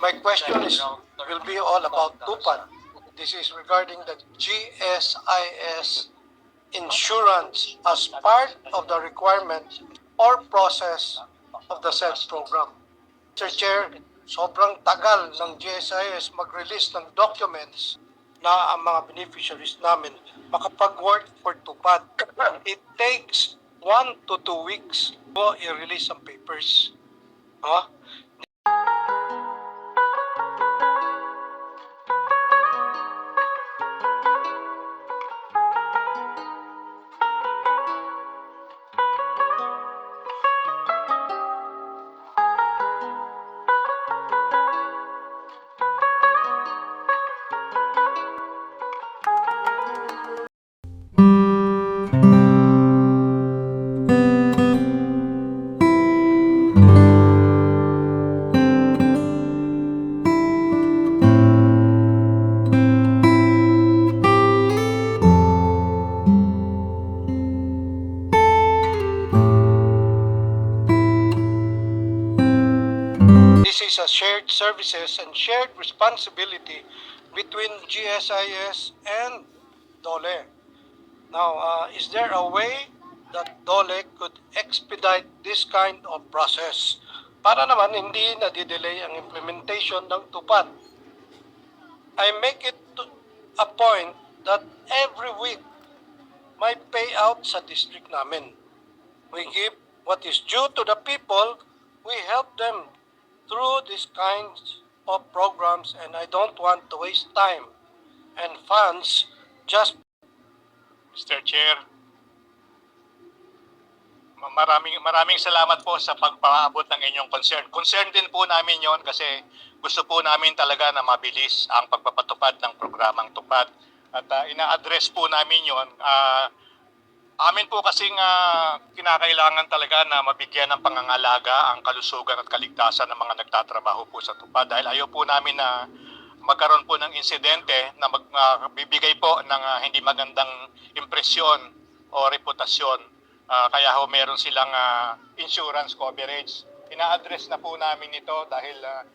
My question is, will be all about TUPAD. This is regarding the GSIS insurance as part of the requirement or process of the said program. Mr. Chair, sobrang tagal ng GSIS mag-release ng documents na ang mga beneficiaries namin makapag-work for TUPAD. It takes one to two weeks po i-release ang papers. No? This is a shared services and shared responsibility between GSIS and DOLE. Now, uh, is there a way that DOLE could expedite this kind of process para naman hindi nadidelay ang implementation ng TUPAD? I make it a point that every week may payout sa district namin. We give what is due to the people, we help them through these kinds of programs and I don't want to waste time and funds just Mr. Chair, ma- maraming maraming salamat po sa pagpaabot ng inyong concern. Concern din po namin yon kasi gusto po namin talaga na mabilis ang pagpapatupad ng programang tupad. At ah, ina-address po namin yon. Ah, amin po kasing ah, kinakailangan talaga na mabigyan ng pangangalaga ang kalusugan at kaligtasan ng mga nagtatrabaho po sa tupad dahil ayaw po namin na magkaroon po ng insidente na magbibigay po ng ah, hindi magandang impresyon o reputasyon. Ah, kaya ho meron silang ah, insurance coverage. Ina-address na po namin ito dahil ah,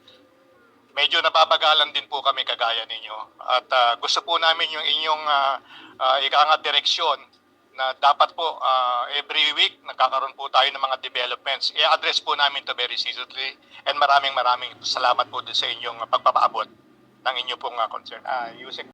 medyo napapagalan din po kami kagaya ninyo. At ah, gusto po namin yung inyong uh, ikaangat direksyon na dapat po ah, every week nagkakaroon po tayo ng mga developments. I-address po namin to very seriously and maraming maraming salamat po din sa inyong pagpapaabot ng inyo pong ah, concern. Ah, Yusek